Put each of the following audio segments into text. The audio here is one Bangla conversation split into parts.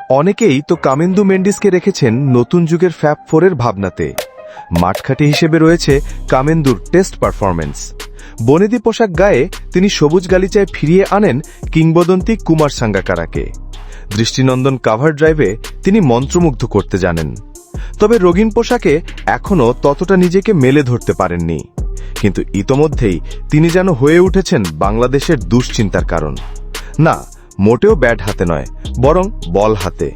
অনেকেই তো কামেন্দু মেন্ডিসকে রেখেছেন নতুন যুগের ফ্যাপ ফোরের ভাবনাতে। মাঠখাটে হিসেবে রয়েছে কামেন্দুর টেস্ট পারফরমেন্স বনেদি পোশাক গায়ে তিনি সবুজ গালিচায় ফিরিয়ে আনেন কিংবদন্তি কুমার সাঙ্গাকারাকে। দৃষ্টিনন্দন কাভার ড্রাইভে তিনি মন্ত্রমুগ্ধ করতে জানেন। তবে রঙিন পোশাকে এখনও ততটা নিজেকে মেলে ধরতে পারেননি। কিন্তু ইতোমধ্যেই তিনি যেন হয়ে উঠেছেন বাংলাদেশের দুশ্চিন্তার কারণ। না মোটেও ব্যাট হাতে নয়, বরং বল হাতে।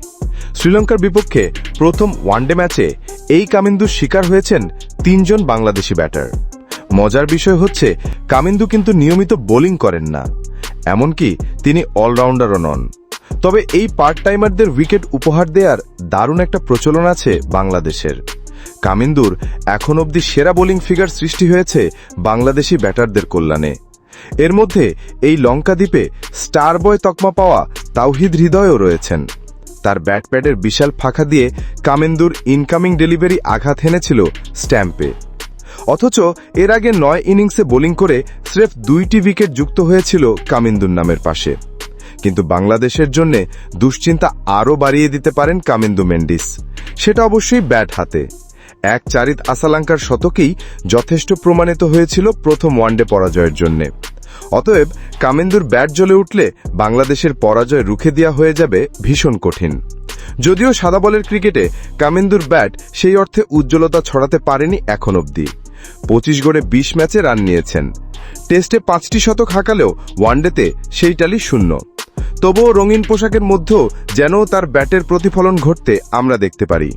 শ্রীলঙ্কার বিপক্ষে প্রথম ওয়ানডে ম্যাচে এই কামিন্দুর শিকার হয়েছেন তিনজন বাংলাদেশি ব্যাটার। মজার বিষয় হচ্ছে, কামিন্দু কিন্তু নিয়মিত বোলিং করেন না। এমনকি তিনি অলরাউন্ডারও নন। তবে এই পার্ট টাইমারদের উইকেট উপহার দেওয়ার দারুণ একটা প্রচলন আছে বাংলাদেশের। কামিন্দুর এখন অবধি সেরা বোলিং ফিগার সৃষ্টি হয়েছে বাংলাদেশি ব্যাটারদের কল্যাণে। এর মধ্যে এই লঙ্কা দ্বীপে স্টার বয় তকমা পাওয়া তাওহিদ হৃদয়ও রয়েছেন। তার ব্যাটপ্যাডের বিশাল ফাঁকা দিয়ে কামেন্দুর ইনকামিং ডেলিভারি আঘাত হেনেছিল স্ট্যাম্পে। অথচ এর আগে নয় ইনিংসে বোলিং করে স্রেফ দুইটি উইকেট যুক্ত হয়েছিল কামিন্দুর নামের পাশে। কিন্তু বাংলাদেশের জন্য দুশ্চিন্তা আরও বাড়িয়ে দিতে পারেন কামিন্দু মেন্ডিস। সেটা অবশ্যই ব্যাট হাতে। এক চারিত আসালাঙ্কার শতকেই যথেষ্ট প্রমাণিত হয়েছিল প্রথম ওয়ানডে পরাজয়ের জন্যে। অতএব, কামেন্দুর ব্যাট জ্বলে উঠলে বাংলাদেশের পরাজয় রুখে দেওয়া হয়ে যাবে ভীষণ কঠিন। যদিও সাদা বলের ক্রিকেটে কামেন্দুর ব্যাট সেই অর্থে উজ্জ্বলতা ছড়াতে পারেনি এখন অবধি। পঁচিশ গড়ে বিশ ম্যাচে রান নিয়েছেন। টেস্টে পাঁচটি শতক হাঁকালেও ওয়ানডেতে সেই টালি শূন্য। তবুও রঙিন পোশাকের মধ্যেও যেন তার ব্যাটের প্রতিফলন ঘটতে আমরা দেখতে পারি।